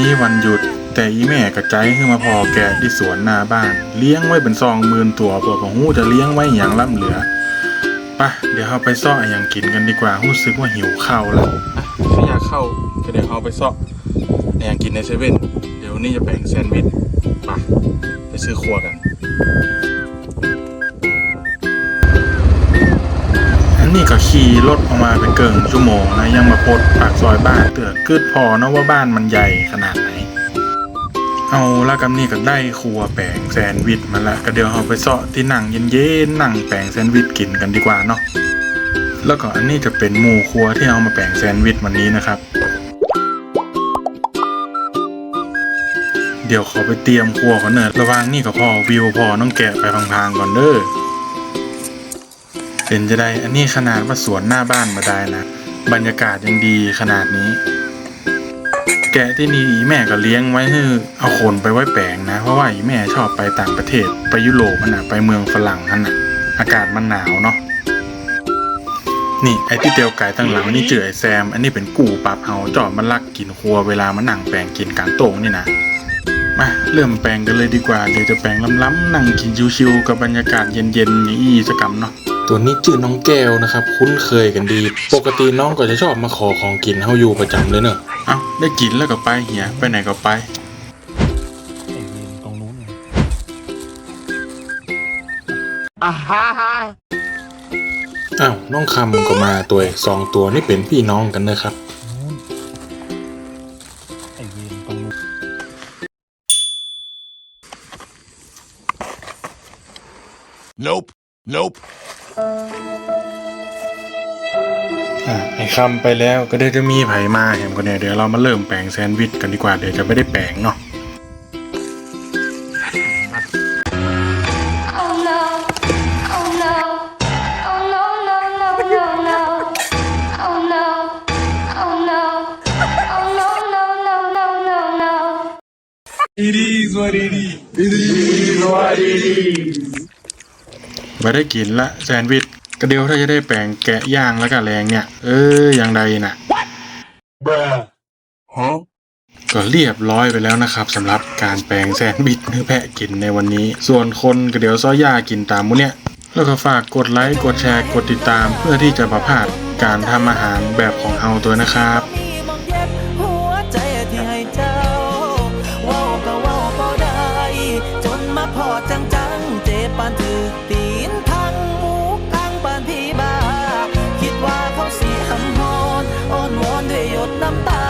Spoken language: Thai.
นี้วันหยุด แต่อีแม่กระใจขึ้นมาพอแกะที่สวนหน้าบ้าน เลี้ยงไว้เป็นซองหมื่นตัวปวดของหูจะเลี้ยงไว้อย่างล่ำเหลือปะเดี๋ยวเราไปซ่ออย่างกินกันดีกว่าหู้ซึกว่าหิวข้าวแล้วถ้าอยากเข้าก็เดี๋ยวเราไปซ่ออย่างกินในเซเว่นเดี๋ยวนี้จะแบ่งแซนด์วิชปะไปซื้อครัวกัน นนี้ก็ขี่รถออกมาเป็นเกิงชั่วโมงนะยังมาพดปากซอยบ้านเตือกคืดพอเนาะว่าบ้านมันใหญ่ขนาดไหน เอาล้วกำนี่ก็ได้ครัวแปลงแซนด์วิชมาละก็เดี๋ยวเราไปเซาะที่นั่งเย็นๆนั่งแปลงแซนด์วิชกินกันดีกว่าเนาะแล้วก็อันนี้จะเป็นหมูครัวที่เอามาแปลงแซนด์วิชวันนี้นะครับ เดี๋ยวขอไปเตรียมครัวก่อนเนอะระว่างนี่ก็พอวิวพอต้องแกะไปพังๆก่อนเด้อ เป็นจะได้ อันนี้ขนาดว่าสวนหน้าบ้านมาได้นะบรรยากาศยังดีขนาดนี้ แกะที่นี่อีแม่ก็เลี้ยงไว้ให้เอาคนไปไว้แปลงนะ เพราะว่าอีแม่ชอบไปต่างประเทศ ไปยุโรปมันนะไปเมืองฝรั่งนั่นน่ะอากาศมันหนาวเนาะ นี่ไอ้ที่เตียวไก่ตั้งหลังนี่เจือไอ้แซม อันนี้เป็นกู่ปรับเฮาจอดมันลักกินครัวเวลามันนั่งแปลงกินกลางโต่งนี่นะมาเริ่มแปลงกันเลยดีกว่า เดี๋ยวจะแปลงล้ำๆนั่งกินชิวๆกับบรรยากาศเย็นๆอย่างอีสกรรมเนาะ ตัวนี้ชื่อน้องแก้วนะครับ คุ้นเคยกันดี ปกติน้องก็จะชอบมาขอของกินเฮาอยู่ประจำเลยเนอะเอ้าได้กินแล้วก็ไปเหียไปไหนก็ไปตรงนู้นอ่าฮ่าฮ่าอ้าวน้องคำก็มาตัวเอกสองตัวนี่เป็นพี่น้องกันนะครับไอเวนตรงนู้น nope nope อะไอคำไปแล้วก็เดี๋ยวจะมีไผมาเห็นกันเนี่ยเดี๋ยวเรามาเริ่มแปลงแซนด์วิชกันดีกว่าเดี๋ยวจะไม่ได้แปลงเนาะ Oh no, oh no, oh no, no, no, no, no. Oh no, oh no, oh no, no, no, no, no, no. it is what it is it is what it is ไม่ได้กินละแซนด์วิชก็เดี๋ยวถ้าจะได้แปลงแกะย่างแล้วก็แรงเนี่ย เอออย่างใดน่ะ bruh huh ก็เรียบร้อยไปแล้วนะครับสำหรับการแปลงแซนด์วิชเนื้อแพะกินในวันนี้ ส่วนคนก็เดี๋ยวซ้อย่ากินตามมุเนี่ย แล้วก็ฝากกดไลค์ กดแชร์ กดติดตาม เพื่อที่จะประพลาดการทำอาหารแบบของเฮาตัวนะครับ ดน้ำตา